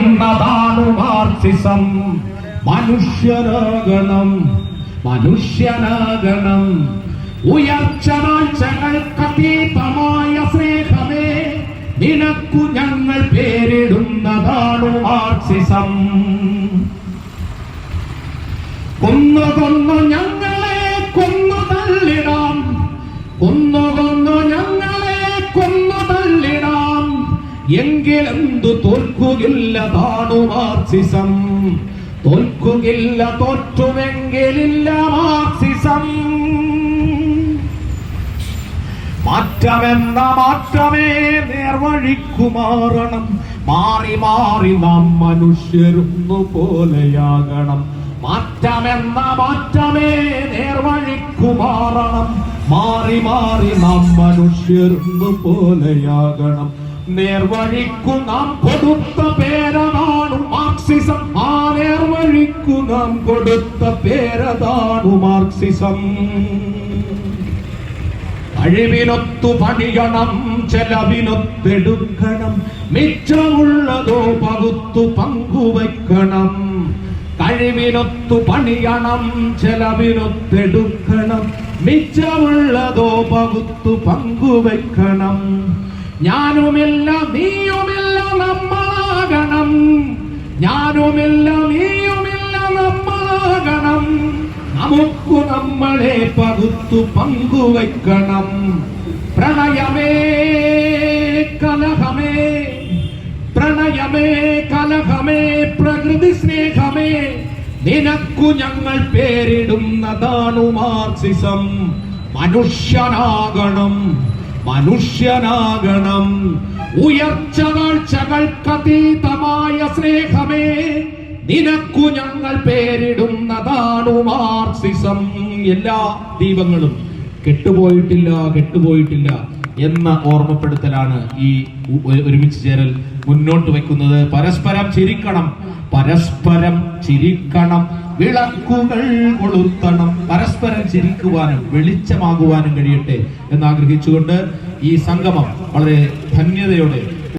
പേരിടുന്നതാണു Marxism മനുഷ്യരാകണം മനുഷ്യനാകണം. ഉയർച്ച സ്നേഹമേ നിനക്കു ഞങ്ങൾ പേരിടുന്നതാണു മാർസിസം കൊന്നു കൊന്നു ഞങ്ങളെ കൊന്നു തള്ളിടാം. എങ്കിലെന്തു തോൽക്കുകില്ല താണു മാർസിസം തോൽക്കുകില്ല തോറ്റുമെങ്കിലില്ല മാർസിസം മാറ്റമെന്ന മാറ്റമേ നേർവഴിക്കു മാറണം മാറി മാറി നാം മനുഷ്യരുന്നു പോലെയാകണം. മാറ്റമെന്ന മാറ്റമേ നേർവഴിക്കു മാറണം മാറി മാറി നാം മനുഷ്യരുന്നു പോലെയാകണം. നേർവഴിക്കു നാം കൊടുത്ത പേരതാണു മാർക്സിസം. ആ നേർവഴിക്കു നാം കൊടുത്ത പേരതാണു മാർക്സിസം. കഴിവിനൊത്തു പണിയണം ചെലവിനൊത്തെടുക്കണം. മിച്ചമുള്ളതോ പകുത്തു പങ്കുവയ്ക്കണം. കഴിവിനൊത്തു പണിയണം ചെലവിനൊത്തെടുക്കണം. മിച്ചമുള്ളതോ പകുത്തു പങ്കുവയ്ക്കണം. ഞാനുമില്ല നീയുമില്ല നമ്മളാകണം. ഞാനുമില്ല നീയുമില്ല നമ്മളാകണം. നമുക്ക് നമ്മളെ പകുത്തു പങ്കുവയ്ക്കണം. പ്രണയമേ കലഹമേ. പ്രണയമേ കലഹമേ പ്രകൃതി സ്നേഹമേ. നിനക്കു ഞങ്ങൾ പേരിടുന്നതാണു മാർക്സിസം മനുഷ്യനാകണം. മനുഷ്യനാകണം. ഉയർച്ച കാഴ്ചകൾക്കതീതമായ സ്നേഹമേ. നിനക്കു ഞങ്ങൾ പേരിടുന്നതാണ് മാർക്സിസം എല്ലാ ദീപങ്ങളും കെട്ടുപോയിട്ടില്ല കെട്ടുപോയിട്ടില്ല എന്ന ഓർമ്മപ്പെടുത്തലാണ് ഈ ഒരുമിച്ച് ചേരൽ മുന്നോട്ട് വെക്കുന്നത് പരസ്പരം ചിരിക്കണം. പരസ്പരം ചിരിക്കണം വിളക്കുകൾ കൊളുത്തണം പരസ്പരം ചിരിക്കുവാനും വെളിച്ചമാകുവാനും കഴിയട്ടെ എന്ന് ആഗ്രഹിച്ചുകൊണ്ട് ഈ സംഗമം വളരെ ധന്യതയോടെ